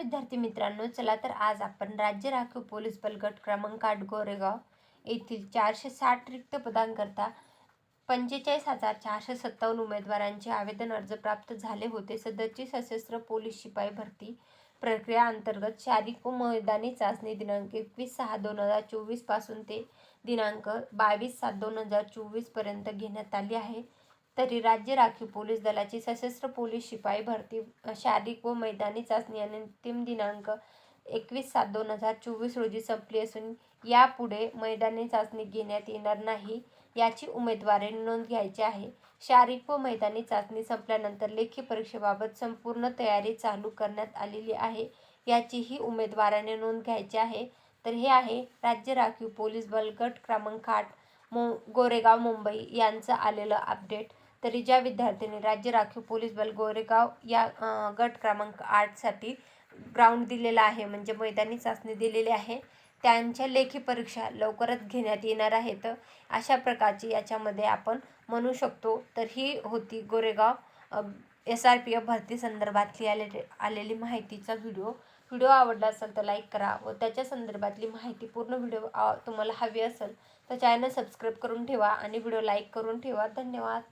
विद्यार्थी मित्रांनो चला तर आज आपण राज्य राखीव पोलीस बल गट क्रमांक आठ गोरेगाव येथील चारशे साठ रिक्त पदांकरता पंचेचाळीस हजार चारशे सत्तावन्न उमेदवारांचे आवेदन अर्ज प्राप्त झाले होते. सदरची सशस्त्र पोलीस शिपाई भरती प्रक्रिया अंतर्गत शारीरिक व मैदानी चाचणी दिनांक एकवीस सहा दोन हजार चोवीसपासून ते दिनांक बावीस सात दोन हजार चोवीसपर्यंत घेण्यात आली आहे. तरी राज्य राखीव पोलीस दलाची सशस्त्र पोलीस शिपाई भरती शारीरिक व मैदानी चाचणी आणि अंतिम दिनांक एकवीस सात दोन हजार चोवीस रोजी संपली असून यापुढे मैदानी चाचणी घेण्यात येणार नाही याची उमेदवारांनी नोंद घ्यायची आहे. शारीरिक व मैदानी चाचणी संपल्यानंतर लेखी परीक्षेबाबत संपूर्ण तयारी चालू करण्यात आलेली आहे. याचीही उमेदवाराने नोंद घ्यायची आहे. तर हे आहे राज्य राखीव पोलीस बल गट क्रमांक आठ. मो गोरेगाव मुंबई यांचं आलेलं अपडेट तरी ज्या विद्यार्थ्यांनी राज्य राखीव पोलीस बल गोरेगाव या गट क्रमांक आठसाठी ग्राउंड दिलेला आहे म्हणजे मैदानी चाचणी दिलेली आहे त्यांच्या लेखी परीक्षा लवकरच घेण्यात येणार आहेत. अशा प्रकारची याच्यामध्ये आपण म्हणू शकतो. तर ही होती Goregaon S R P F भरती संदर्भातली आले आलेली माहितीचा व्हिडिओ व्हिडिओ आवडला असेल तर लाईक करा व त्याच्या संदर्भातली माहिती पूर्ण व्हिडिओ तुम्हाला हवी असेल तर चॅनल सबस्क्राईब करून ठेवा आणि व्हिडिओ लाईक करून ठेवा. धन्यवाद.